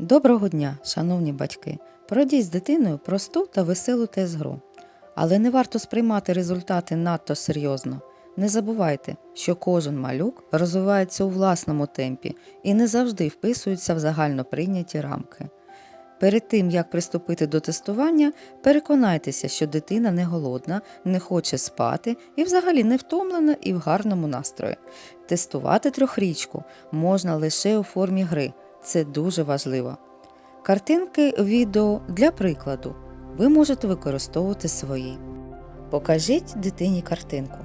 Доброго дня, шановні батьки! Пройдіть з дитиною просту та веселу тест-гру. Але не варто сприймати результати надто серйозно. Не забувайте, що кожен малюк розвивається у власному темпі і не завжди вписується в загально прийняті рамки. Перед тим, як приступити до тестування, переконайтеся, що дитина не голодна, не хоче спати і взагалі не втомлена і в гарному настрої. Тестувати трьохрічку можна лише у формі гри. Це дуже важливо. Картинки відео для прикладу. Ви можете використовувати свої. Покажіть дитині картинку.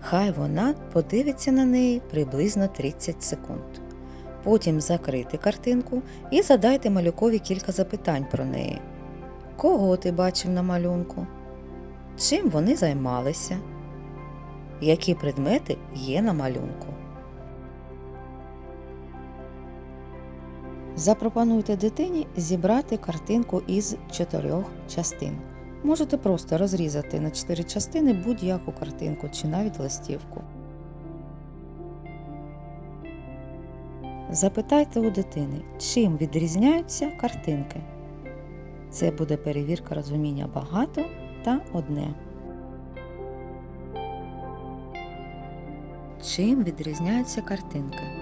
Хай вона подивиться на неї приблизно 30 секунд. Потім закрити картинку і задайте малюкові кілька запитань про неї. Кого ти бачив на малюнку? Чим вони займалися? Які предмети є на малюнку? Запропонуйте дитині зібрати картинку із чотирьох частин. Можете просто розрізати на чотири частини будь-яку картинку чи навіть листівку. Запитайте у дитини, чим відрізняються картинки. Це буде перевірка розуміння багато та одне. Чим відрізняються картинки?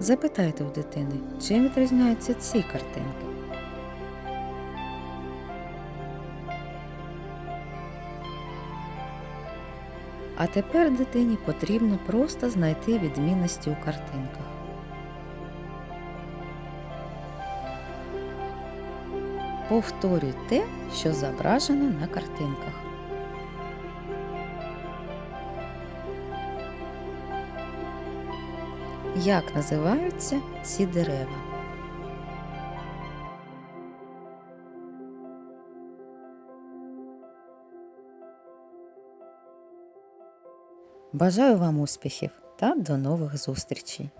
Запитайте у дитини, чим відрізняються ці картинки. А тепер дитині потрібно просто знайти відмінності у картинках. Повторюй те, що зображено на картинках. Як називаються ці дерева? Бажаю вам успіхів та до нових зустрічей!